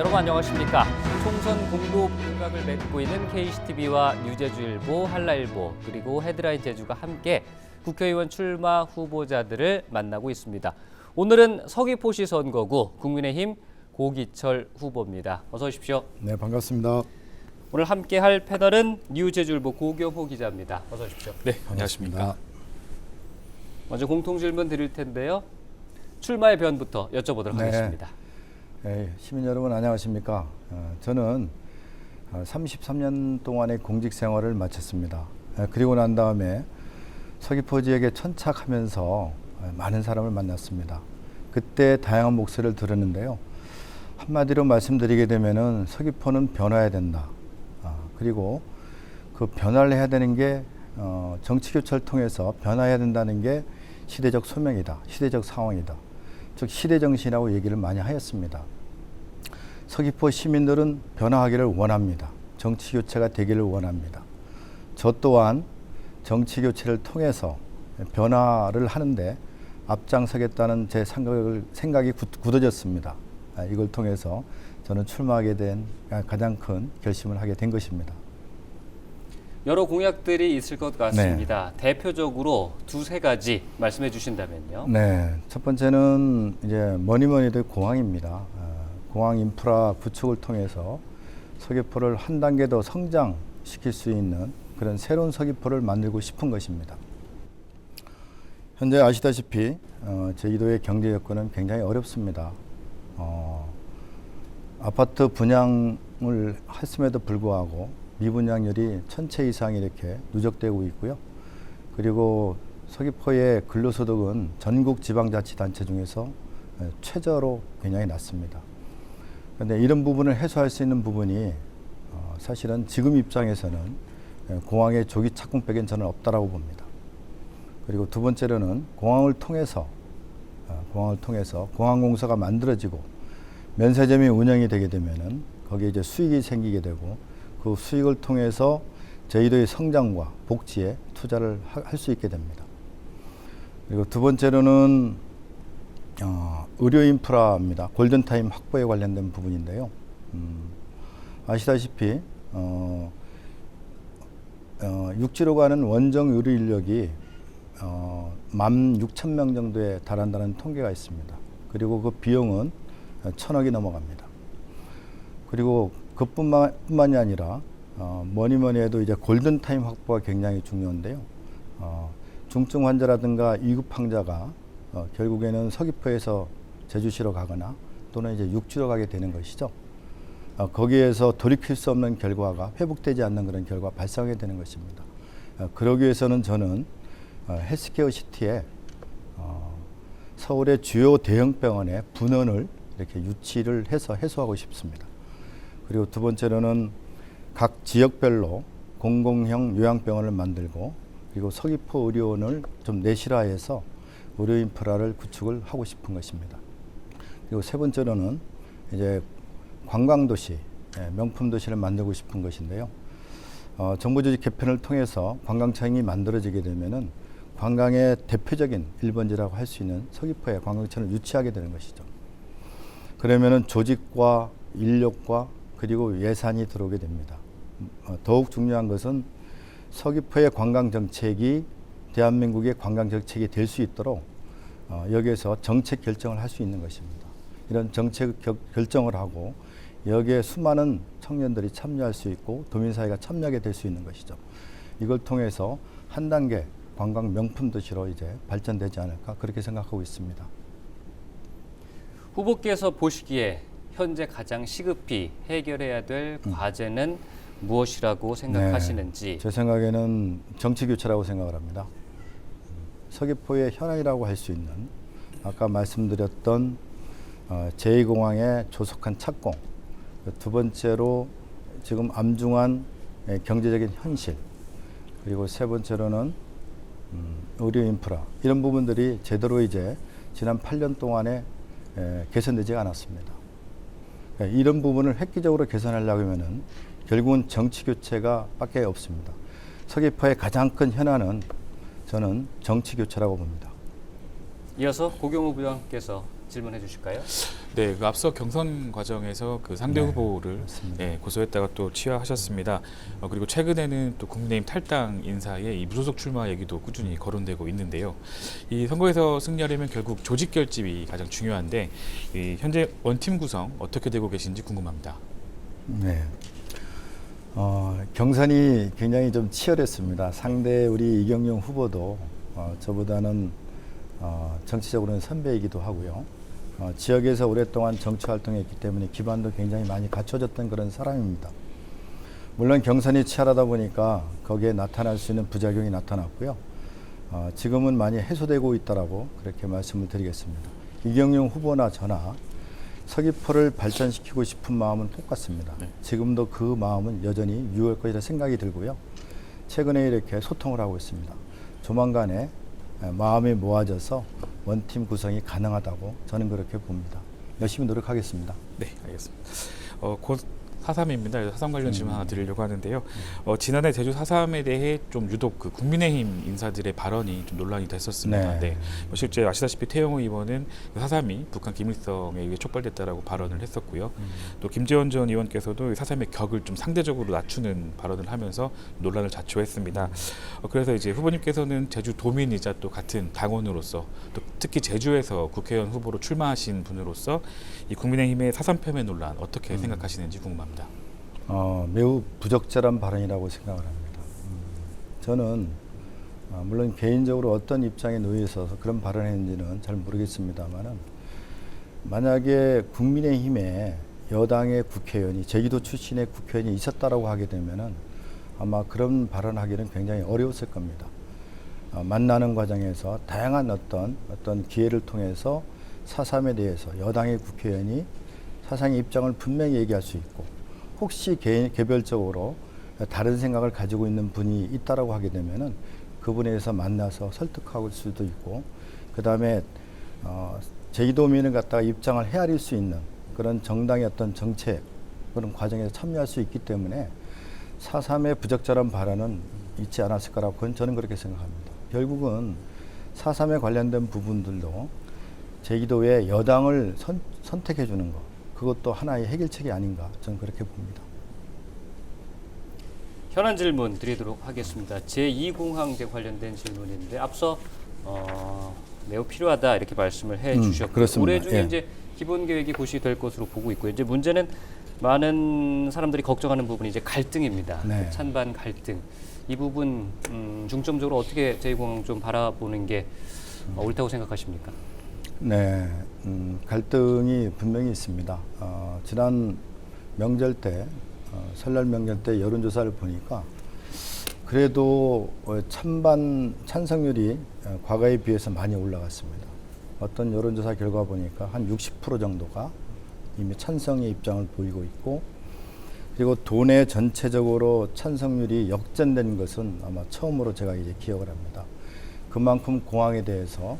여러분 안녕하십니까? 총선 공도 공각을 맺고 있는 KCTV와 뉴제주일보, 한라일보 그리고 헤드라인 제주가 함께 국회의원 출마 후보자들을 만나고 있습니다. 오늘은 서귀포시 선거구 국민의힘 고기철 후보입니다. 어서 오십시오. 네, 반갑습니다. 오늘 함께 할 패널은 뉴제주일보 고경호 기자입니다. 어서 오십시오. 네, 안녕하십니까. 먼저 공통 질문 드릴 텐데요. 출마의 변부터 여쭤보도록 네. 하겠습니다. 네, 시민 여러분 안녕하십니까? 어, 저는 어, 33년 동안의 공직 생활을 마쳤습니다. 에, 그리고 난 다음에 서귀포 지역에 천착하면서 어, 많은 사람을 만났습니다. 그때 다양한 목소리를 들었는데요. 한마디로 말씀드리게 되면은 서귀포는 변화해야 된다. 아, 그리고 그 변화를 해야 되는 게 어, 정치 교체를 통해서 변화해야 된다는 게 시대적 소명이다. 시대적 상황이다. 즉 시대 정신이라고 얘기를 많이 하였습니다. 서귀포 시민들은 변화하기를 원합니다. 정치 교체가 되기를 원합니다. 저 또한 정치 교체를 통해서 변화를 하는데 앞장서겠다는 제 생각을, 생각이 굳- 굳어졌습니다. 아, 이걸 통해서 저는 출마하게 된 가장 큰 결심을 하게 된 것입니다. 여러 공약들이 있을 것 같습니다. 대표적으로 두세 가지 말씀해 주신다면요. 네, 첫 번째는 이제 뭐니 뭐니 해도 공항입니다. 어, 공항 인프라 구축을 통해서 서귀포를 한 단계 더 성장시킬 수 있는 그런 새로운 서귀포를 만들고 싶은 것입니다. 현재 아시다시피 어, 제주도의 경제 여건은 굉장히 어렵습니다. 어, 아파트 분양을 했음에도 불구하고 미분양률이 천채 이상 이렇게 누적되고 있고요. 그리고 서귀포의 근로소득은 전국 지방자치단체 중에서 에, 최저로 굉장히 낮습니다. 그런데 이런 부분을 해소할 수 있는 부분이 어, 사실은 지금 입장에서는 에, 공항의 조기 착공백엔 저는 없다라고 봅니다. 그리고 두 번째로는 공항을 통해서 어, 공항을 통해서 공항공사가 만들어지고 면세점이 운영이 되게 되면은 거기에 이제 수익이 생기게 되고 그 수익을 통해서 제주도의 성장과 복지에 투자를 할 수 있게 됩니다. 그리고 두 번째로는 어, 의료 인프라입니다. 골든타임 확보에 관련된 부분인데요. 음, 아시다시피 어, 어, 육지로 가는 원정 의료 인력이 어, 16,000명 정도에 달한다는 통계가 있습니다. 그리고 그 비용은 천억이 넘어갑니다. 그리고 그뿐만 뿐만이 아니라 어, 뭐니 뭐니 해도 이제 골든 타임 확보가 굉장히 중요한데요. 어, 중증 환자라든가 위급 환자가 어, 결국에는 서귀포에서 제주시로 가거나 또는 이제 육지로 가게 되는 것이죠. 어, 거기에서 돌이킬 수 없는 결과가 회복되지 않는 그런 결과가 발생하게 되는 것입니다. 어, 그러기 위해서는 저는 어, 헬스케어 시티에 어, 서울의 주요 대형 병원의 분원을 이렇게 유치를 해서 해소하고 싶습니다. 그리고 두 번째로는 각 지역별로 공공형 요양병원을 만들고 그리고 서귀포 의료원을 좀 내실화해서 의료 인프라를 구축을 하고 싶은 것입니다. 그리고 세 번째로는 이제 관광 도시, 예, 명품 도시를 만들고 싶은 것인데요. 어, 정부 조직 개편을 통해서 관광청이 만들어지게 되면은 관광의 대표적인 1번지라고 할 수 있는 서귀포에 관광청을 유치하게 되는 것이죠. 그러면은 조직과 인력과 그리고 예산이 들어오게 됩니다. 어, 더욱 중요한 것은 서귀포의 관광 정책이 대한민국의 관광 정책이 될 수 있도록 어, 여기에서 정책 결정을 할 수 있는 것입니다. 이런 정책 겨- 결정을 하고 여기에 수많은 청년들이 참여할 수 있고 도민사회가 참여하게 될 수 있는 것이죠. 이걸 통해서 한 단계 관광 명품 도시로 이제 발전되지 않을까 그렇게 생각하고 있습니다. 후보께서 보시기에 현재 가장 시급히 해결해야 될 과제는 무엇이라고 생각하시는지 네, 제 생각에는 정치 교체라고 생각을 합니다. 서귀포의 현안이라고 할 수 있는 아까 말씀드렸던 어, 제2공항의 조속한 착공, 그두 번째로 지금 암중한 예, 경제적인 현실, 그리고 세 번째로는 음, 의료 인프라 이런 부분들이 제대로 이제 지난 8년 동안에 에, 개선되지 않았습니다. 예, 이런 부분을 획기적으로 개선하려고 하면은 결국은 정치 교체가 밖에 없습니다. 서귀포의 가장 큰 현안은 저는 정치 교체라고 봅니다. 이어서 고경호 부장께서 질문해 주실까요? 네, 그 앞서 경선 과정에서 그 상대 네, 후보를. 예, 고소했다가 또 취하하셨습니다. 어, 그리고 최근에는 또 국민의힘 탈당 인사의 이 무소속 출마 얘기도 꾸준히 거론되고 있는데요. 이 선거에서 승리하려면 결국 조직 결집이 가장 중요한데 이 현재 원팀 구성 어떻게 되고 계신지 궁금합니다. 네. 어, 경선이 굉장히 좀 치열했습니다. 상대 우리 이경용 후보도 어, 저보다는 어, 정치적으로는 선배이기도 하고요. 어, 지역에서 오랫동안 정치 활동했기 때문에 기반도 굉장히 많이 갖춰졌던 그런 사람입니다. 물론 경선이 치열하다 보니까 거기에 나타날 수 있는 부작용이 나타났고요. 어, 지금은 많이 해소되고 있다라고 그렇게 말씀을 드리겠습니다. 이경용 후보나 저나 서귀포를 발전시키고 싶은 마음은 똑같습니다. 네. 지금도 그 마음은 여전히 유효할 것이라 생각이 들고요. 최근에 이렇게 소통을 하고 있습니다. 조만간에 에, 마음이 모아져서 원팀 구성이 가능하다고 저는 그렇게 봅니다. 열심히 노력하겠습니다. 네, 알겠습니다. 어, 곧 4.3입니다. 4.3 관련 질문 음. 하나 드리려고 하는데요. 어, 지난해 제주 4.3에 대해 좀 유독 그 국민의힘 인사들의 발언이 좀 논란이 됐었습니다. 네. 네. 뭐 실제 아시다시피 태영호 의원은 4.3이 북한 기밀성에 의해 촉발됐다라고 발언을 했었고요. 음. 또 김재원 전 의원께서도 4.3의 격을 좀 상대적으로 낮추는 발언을 하면서 논란을 자초했습니다. 어, 그래서 이제 후보님께서는 제주 도민이자 또 같은 당원으로서 또 특히 제주에서 국회의원 후보로 출마하신 분으로서 이 국민의힘의 4.3 폄훼 논란 어떻게 생각하시는지 궁금합니다. 어, 매우 부적절한 발언이라고 생각을 합니다. 음, 저는 어, 물론 개인적으로 어떤 입장에 놓여 있어서 그런 발언을 했는지는 잘 모르겠습니다만은 만약에 국민의힘에 여당의 국회의원이 제주도 출신의 국회의원이 있었다라고 하게 되면은 아마 그런 발언하기는 굉장히 어려웠을 겁니다. 어, 만나는 과정에서 다양한 어떤 어떤 기회를 통해서 사삼에 대해서 여당의 국회의원이 사상의 입장을 분명히 얘기할 수 있고 혹시 개, 개별적으로 다른 생각을 가지고 있는 분이 있다라고 하게 되면은 그분에 대해서 만나서 설득할 수도 있고 그 다음에 어, 제주도민을 갖다가 입장을 헤아릴 수 있는 그런 정당의 어떤 정책 그런 과정에서 참여할 수 있기 때문에 사삼의 부적절한 발언은 있지 않았을 그건 저는 그렇게 생각합니다. 결국은 사삼에 관련된 부분들도 제주도의 여당을 선, 선택해 주는 것 그것도 하나의 해결책이 아닌가 저는 그렇게 봅니다. 현안 질문 드리도록 하겠습니다. 제2공항제 관련된 질문인데 앞서 어, 매우 필요하다 이렇게 말씀을 해 음, 주셨고 그렇습니다. 올해 중에 예. 이제 기본 계획이 고시될 것으로 보고 있고요. 이제 문제는 많은 사람들이 걱정하는 부분이 이제 갈등입니다. 네. 그 찬반 갈등 이 부분 음, 중점적으로 어떻게 제2공항 좀 바라보는 게 어, 옳다고 생각하십니까? 네, 음, 갈등이 분명히 있습니다. 어, 지난 명절 때, 어, 설날 명절 때 여론조사를 보니까 그래도 어, 찬반 찬성률이 어, 과거에 비해서 많이 올라갔습니다. 어떤 여론조사 결과 보니까 한 60% 정도가 이미 찬성의 입장을 보이고 있고 그리고 도내 전체적으로 찬성률이 역전된 것은 아마 처음으로 제가 이제 기억을 합니다. 그만큼 공항에 대해서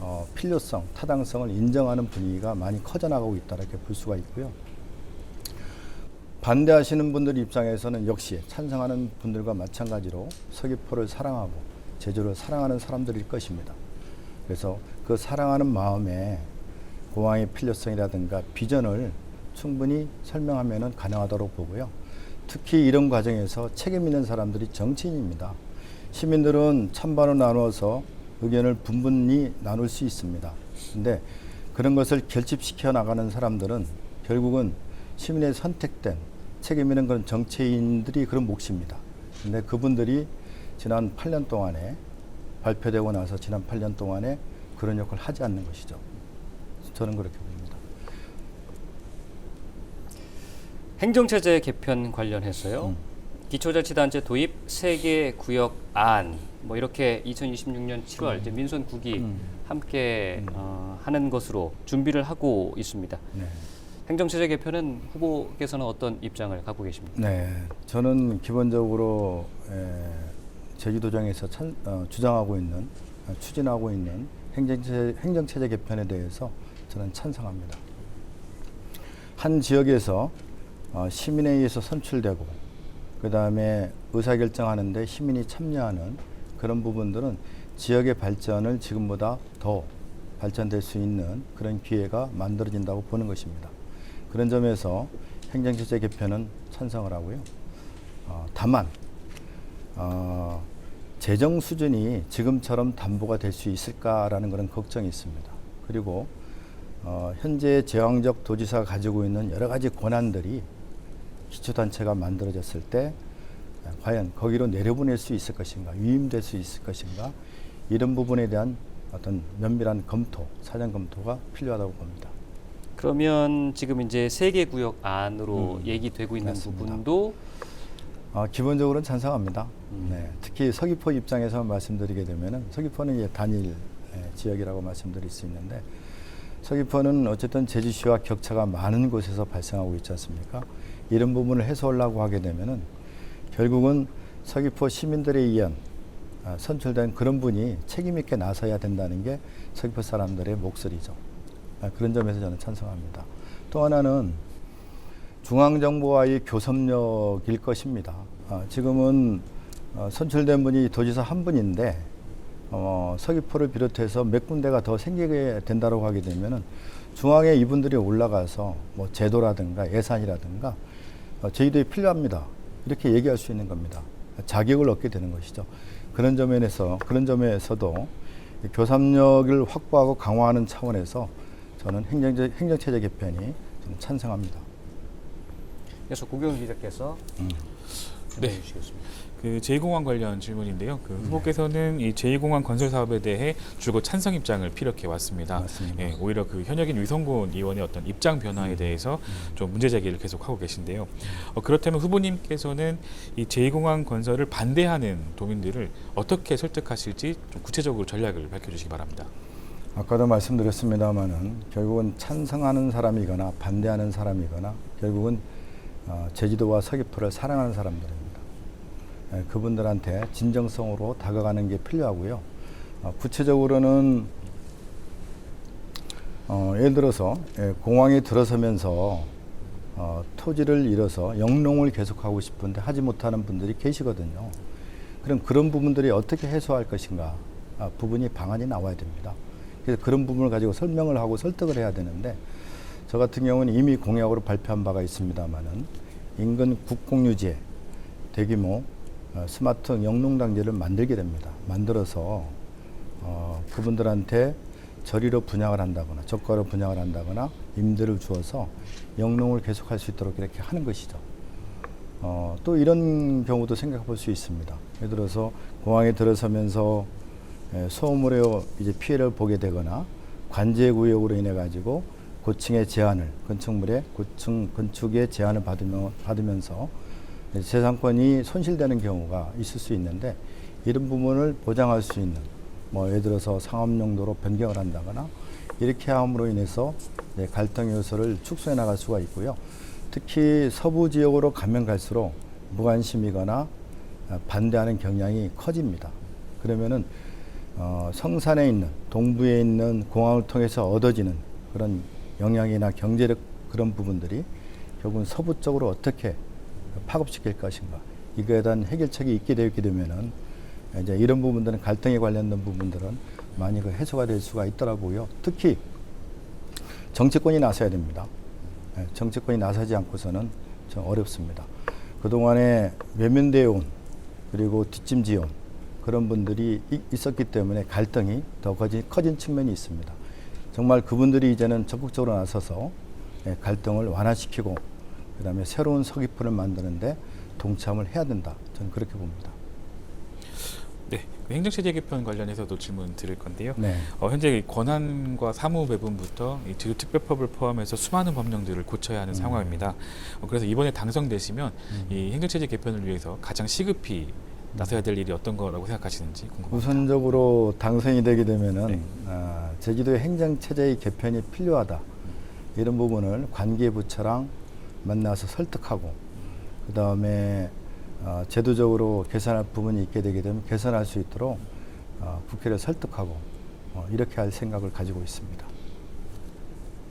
어, 필요성, 타당성을 인정하는 분위기가 많이 커져나가고 있다 이렇게 볼 수가 있고요. 반대하시는 분들 입장에서는 역시 찬성하는 분들과 마찬가지로 서귀포를 사랑하고 제주를 사랑하는 사람들일 것입니다. 그래서 그 사랑하는 마음에 공항의 필요성이라든가 비전을 충분히 설명하면 가능하다고 보고요. 특히 이런 과정에서 책임 있는 사람들이 정치인입니다. 시민들은 찬반을 나누어서 의견을 분분히 나눌 수 있습니다. 근데 그런 것을 결집시켜 나가는 사람들은 결국은 시민의 선택된 책임 있는 그런 정치인들이 그런 몫입니다. 근데 그분들이 지난 8년 동안에 발표되고 나서 지난 8년 동안에 그런 역할을 하지 않는 것이죠. 저는 그렇게 봅니다. 행정체제 개편 관련해서요. 음. 기초자치단체 도입 세개 구역 안 뭐 이렇게 2026년 7월 이제 민선 국이 음. 함께 어, 하는 것으로 준비를 하고 있습니다. 네. 행정체제 개편은 후보께서는 어떤 입장을 갖고 계십니까? 네, 저는 기본적으로 에, 제주도정에서 찬, 어, 주장하고 있는 어, 추진하고 있는 행정체, 행정체제 개편에 대해서 저는 찬성합니다. 한 지역에서 어, 시민에 의해서 선출되고 그 다음에 의사결정하는데 시민이 참여하는 그런 부분들은 지역의 발전을 지금보다 더 발전될 수 있는 그런 기회가 만들어진다고 보는 것입니다. 그런 점에서 행정체제 개편은 찬성을 하고요. 어, 다만 어, 재정 수준이 지금처럼 담보가 될 수 있을까라는 그런 걱정이 있습니다. 그리고 어, 현재 제왕적 도지사가 가지고 있는 여러 가지 권한들이 기초단체가 만들어졌을 때 과연 거기로 내려보낼 수 있을 것인가, 위임될 수 있을 것인가, 이런 부분에 대한 어떤 면밀한 검토, 사전 검토가 필요하다고 봅니다. 그러면 지금 이제 세계 구역 안으로 음, 얘기되고 있는 맞습니다. 부분도 어, 기본적으로는 찬성합니다. 음. 네, 특히 서귀포 입장에서 말씀드리게 되면은 서귀포는 이제 단일 예, 지역이라고 말씀드릴 수 있는데 서귀포는 어쨌든 제주시와 격차가 많은 곳에서 발생하고 있지 않습니까? 이런 부분을 해소하려고 하게 되면은 결국은 서귀포 시민들에 의한 아, 선출된 그런 분이 책임 있게 나서야 된다는 게 서귀포 사람들의 목소리죠. 아, 그런 점에서 저는 찬성합니다. 또 하나는 중앙정부와의 교섭력일 것입니다. 아, 지금은 어, 선출된 분이 도지사 한 분인데 어, 서귀포를 비롯해서 몇 군데가 더 생기게 된다고 하게 되면은 중앙에 이분들이 올라가서 뭐 제도라든가 예산이라든가 어, 저희들이 필요합니다. 이렇게 얘기할 수 있는 겁니다. 자격을 얻게 되는 것이죠. 그런 점에서 그런 점에서도 이 교섭력을 확보하고 강화하는 차원에서 저는 행정제, 행정체제 개편이 저는 찬성합니다. 그래서 고경 기자께서 음. 네. 주시겠습니다. 그 제2공항 관련 질문인데요. 그 후보께서는 이 제2공항 건설 사업에 대해 줄곧 찬성 입장을 피력해 왔습니다. 맞습니다. 예, 오히려 그 현역인 위성곤 의원의 어떤 입장 변화에 대해서 음. 좀 문제 제기를 계속 하고 계신데요. 어, 그렇다면 후보님께서는 이 제2공항 건설을 반대하는 도민들을 어떻게 설득하실지 좀 구체적으로 전략을 밝혀주시기 바랍니다. 아까도 말씀드렸습니다마는 결국은 찬성하는 사람이거나 반대하는 사람이거나 결국은 어, 제주도와 서귀포를 사랑하는 사람들입니다. 예, 그분들한테 진정성으로 다가가는 게 필요하고요. 어, 구체적으로는 어, 예를 들어서 예, 공항에 들어서면서 어, 토지를 잃어서 영농을 계속하고 싶은데 하지 못하는 분들이 계시거든요. 그럼 그런 부분들이 어떻게 해소할 것인가 아, 부분이 방안이 나와야 됩니다. 그래서 그런 부분을 가지고 설명을 하고 설득을 해야 되는데 저 같은 경우는 이미 공약으로 발표한 바가 있습니다만은 인근 국공유지에 대규모 어, 스마트 영농단지를 만들게 됩니다. 만들어서 어, 그분들한테 저리로 분양을 한다거나 저가로 분양을 한다거나 임대를 주어서 영농을 계속할 수 있도록 이렇게 하는 것이죠. 어, 또 이런 경우도 생각해 볼 수 있습니다. 예를 들어서 공항에 들어서면서 에, 소음으로 이제 피해를 보게 되거나 관제 구역으로 인해 가지고 고층의 제한을 건축물의 고층 건축의 제한을 받으며, 받으면서 재산권이 손실되는 경우가 있을 수 있는데 이런 부분을 보장할 수 있는 뭐 예를 들어서 상업 용도로 변경을 한다거나 이렇게 함으로 인해서 이제 갈등 요소를 축소해 나갈 수가 있고요. 특히 서부 지역으로 가면 갈수록 무관심이거나 어, 반대하는 경향이 커집니다. 그러면은 어, 성산에 있는 동부에 있는 공항을 통해서 얻어지는 그런 영향이나 경제력 그런 부분들이 결국은 서부 쪽으로 어떻게 파급시킬 것인가 이거에 대한 해결책이 있게 되게 되면은 이제 이런 부분들은 갈등에 관련된 부분들은 많이 그 해소가 될 수가 있더라고요. 특히 정치권이 나서야 됩니다. 예, 정치권이 나서지 않고서는 좀 어렵습니다. 그동안에 외면되어 온 그리고 뒷짐지어 온 그런 분들이 이- 있었기 때문에 갈등이 더 커진, 커진 측면이 있습니다. 정말 그분들이 이제는 적극적으로 나서서 예, 갈등을 완화시키고 그다음에 새로운 서귀포를 만드는데 동참을 해야 된다. 저는 그렇게 봅니다. 네, 그 행정체제 개편 관련해서도 질문 드릴 건데요. 네. 어, 현재 이 권한과 사무 배분부터 이 제주특별법을 포함해서 수많은 법령들을 고쳐야 하는 음. 상황입니다. 어, 그래서 이번에 당선되시면 음. 이 행정체제 개편을 위해서 가장 시급히 나서야 될 일이 어떤 거라고 생각하시는지 궁금합니다. 우선적으로 당선이 되게 되면은 네. 아, 제주도의 행정 체제의 개편이 필요하다 이런 부분을 관계 부처랑 만나서 설득하고 그 다음에 어, 제도적으로 개선할 부분이 있게 되게 되면 개선할 수 있도록 어, 국회를 설득하고 어, 이렇게 할 생각을 가지고 있습니다.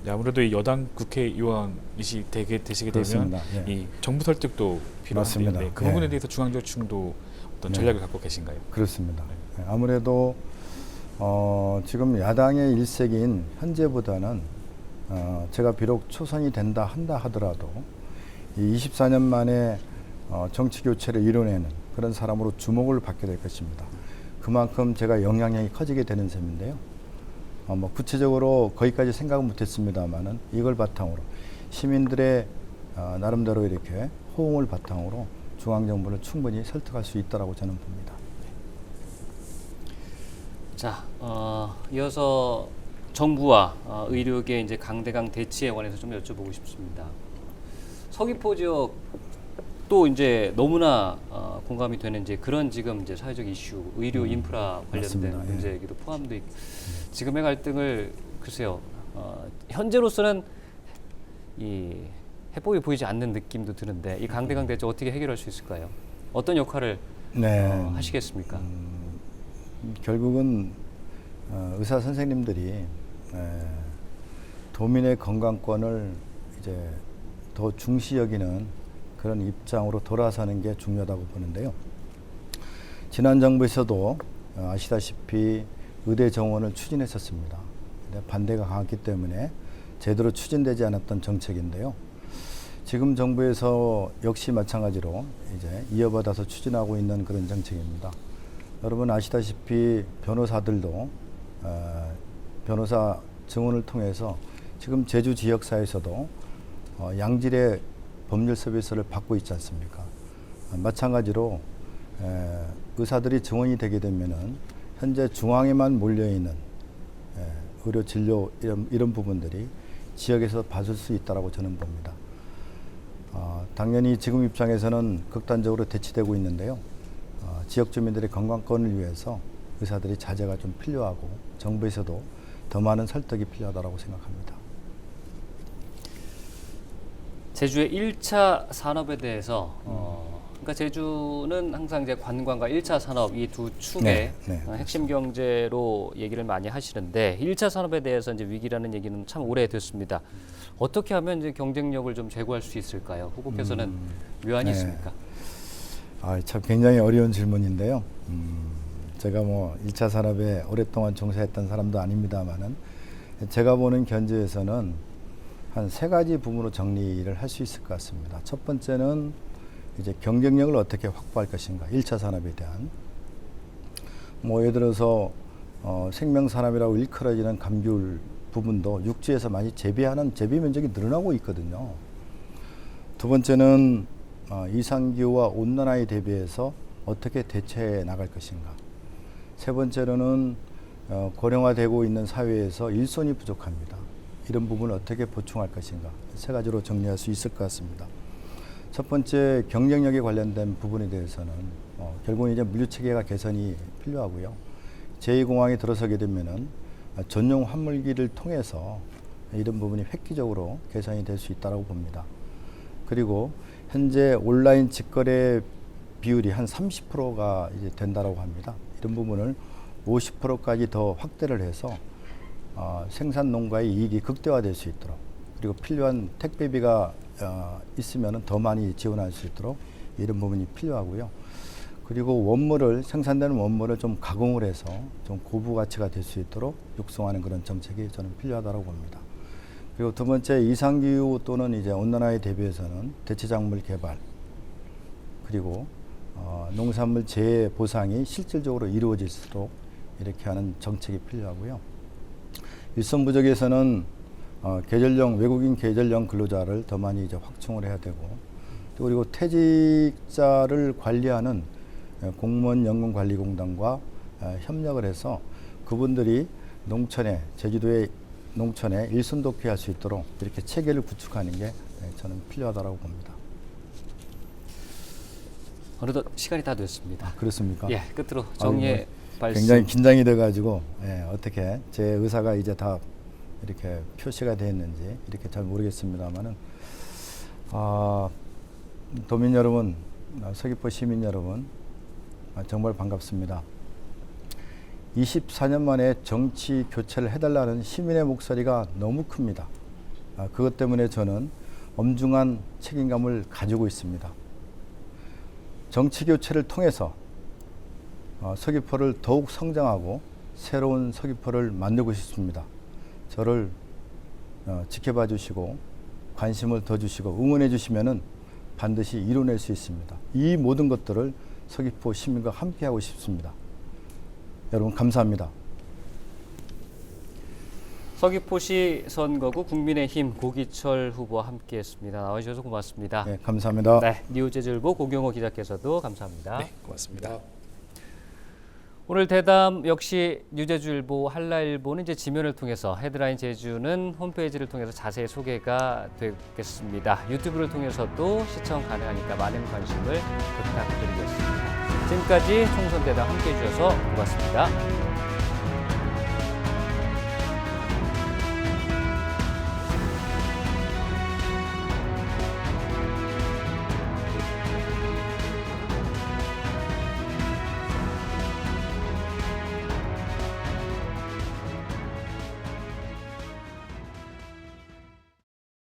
네, 아무래도 이 여당 국회의원이시 되게 되시게 되면 그렇습니다. 예. 이 정부 설득도 필요한데 맞습니다. 네, 그 예. 부분에 대해서 중앙정치층도 어떤 네. 전략을 갖고 계신가요? 그렇습니다. 예, 아무래도 어, 지금 야당의 일색인 현재보다는 어, 제가 비록 초선이 된다 한다 하더라도 이 24년 만에 어, 정치 교체를 이뤄내는 그런 사람으로 주목을 받게 될 것입니다. 그만큼 제가 영향력이 커지게 되는 셈인데요. 어, 뭐 구체적으로 거기까지 생각은 못했습니다만은 이걸 바탕으로 시민들의 어, 나름대로 이렇게 호응을 바탕으로 중앙 정부를 충분히 설득할 수 있다라고 저는 봅니다. 자, 어, 이어서 정부와 어, 의료계 이제 강대강 대치에 관해서 좀 여쭤보고 싶습니다. 서귀포 지역 또 이제 너무나 어, 공감이 되는 이제 그런 지금 이제 사회적 이슈, 의료 인프라 관련된 맞습니다. 예. 문제이기도 포함돼 있고 지금의 갈등을 글쎄요 어, 현재로서는 이 해법이 보이지 않는 느낌도 드는데 이 강대강 대치 어떻게 해결할 수 있을까요? 어떤 역할을 네. 어, 하시겠습니까? 음, 결국은 어, 의사 선생님들이 에, 도민의 건강권을 이제 더 중시 여기는 그런 입장으로 돌아서는 게 중요하다고 보는데요. 지난 정부에서도 어, 아시다시피 의대 정원을 추진했었습니다. 반대가 강했기 때문에 제대로 추진되지 않았던 정책인데요. 지금 정부에서 역시 마찬가지로 이제 이어받아서 추진하고 있는 그런 정책입니다. 여러분 아시다시피 변호사들도 어, 변호사 증언을 통해서 지금 제주 지역사에서도 어, 양질의 법률 서비스를 받고 있지 않습니까? 어, 마찬가지로 에, 의사들이 증원이 되게 되면은 현재 중앙에만 몰려 있는 에, 의료 진료 이런, 이런 부분들이 지역에서 받을 수 있다라고 저는 봅니다. 어, 당연히 지금 입장에서는 극단적으로 대치되고 있는데요. 어, 지역 주민들의 건강권을 위해서 의사들이 자제가 좀 필요하고 정부에서도 더 많은 설득이 필요하다고 생각합니다. 제주의 1차 산업에 대해서 어, 그러니까 제주는 항상 이제 관광과 1차 산업 이 두 축의 네, 네, 어, 핵심 경제로 얘기를 많이 하시는데 1차 산업에 대해서 이제 위기라는 얘기는 참 오래됐습니다. 어떻게 하면 이제 경쟁력을 좀 제고할 수 있을까요? 후보께서는 묘안이 네. 있습니까? 아, 참 굉장히 어려운 질문인데요. 음, 제가 뭐 1차 산업에 오랫동안 종사했던 사람도 아닙니다만은 제가 보는 견제에서는 한 세 가지 부분으로 정리를 할 수 있을 것 같습니다. 첫 번째는 이제 경쟁력을 어떻게 확보할 것인가. 1차 산업에 대한 뭐 예를 들어서 어, 생명산업이라고 일컬어지는 감귤 부분도 육지에서 많이 재배하는 재배 면적이 늘어나고 있거든요. 두 번째는 어, 이상기후와 온난화에 대비해서 어떻게 대처해 나갈 것인가. 세 번째로는 어, 고령화되고 있는 사회에서 일손이 부족합니다. 이런 부분을 어떻게 보충할 것인가. 세 가지로 정리할 수 있을 것 같습니다. 첫 번째 경쟁력에 관련된 부분에 대해서는 어, 결국은 이제 물류 체계가 개선이 필요하고요. 제2공항에 들어서게 되면은 어, 전용 화물기를 통해서 이런 부분이 획기적으로 개선이 될 수 있다고 봅니다. 그리고 현재 온라인 직거래 비율이 한 30%가 이제 된다라고 합니다. 이런 부분을 50%까지 더 확대를 해서 어, 생산 농가의 이익이 극대화될 수 있도록 그리고 필요한 택배비가 어, 있으면 더 많이 지원할 수 있도록 이런 부분이 필요하고요. 그리고 원물을 생산되는 원물을 좀 가공을 해서 좀 고부 가치가 될 수 있도록 육성하는 그런 정책이 저는 필요하다고 봅니다. 그리고 두 번째 이상기후 또는 이제 온난화에 대비해서는 대체작물 개발 그리고 어, 농산물 재해 보상이 실질적으로 이루어질수록 이렇게 하는 정책이 필요하고요. 일손 부족에서는 어, 계절형 외국인 계절형 근로자를 더 많이 이제 확충을 해야 되고 또 그리고 퇴직자를 관리하는 어, 공무원 연금 관리 공단과 어, 협력을 해서 그분들이 농촌에 제주도의 농촌에 일손 돕게 할 수 있도록 이렇게 체계를 구축하는 게 네, 저는 필요하다고 봅니다. 어느덧 시간이 다 됐습니다. 그렇습니까? 예, 끝으로 정리의 아이고, 말씀. 굉장히 긴장이 돼가지고 예, 어떻게 제 의사가 이제 다 이렇게 표시가 되었는지 이렇게 잘 모르겠습니다만은 아, 도민 여러분, 아, 서귀포 시민 여러분 아, 정말 반갑습니다. 24년 만에 정치 교체를 해달라는 시민의 목소리가 너무 큽니다. 아, 그것 때문에 저는 엄중한 책임감을 가지고 있습니다. 정치 교체를 통해서 어, 서귀포를 더욱 성장하고 새로운 서귀포를 만들고 싶습니다. 저를 어, 지켜봐 주시고 관심을 더 주시고 응원해 주시면은 반드시 이뤄낼 수 있습니다. 이 모든 것들을 서귀포 시민과 함께 하고 싶습니다. 여러분 감사합니다. 서귀포시 선거구 국민의힘 고기철 후보와 함께했습니다. 나와주셔서 고맙습니다. 네, 감사합니다. 네, 뉴제질보 고경호 기자께서도 감사합니다. 네, 고맙습니다. 오늘 대담 역시 뉴제주일보 한라일보는 이제 지면을 통해서 헤드라인 제주는 홈페이지를 통해서 자세히 소개가 되겠습니다. 유튜브를 통해서도 시청 가능하니까 많은 관심을 부탁드리겠습니다. 지금까지 총선 대담 함께해 주셔서 고맙습니다.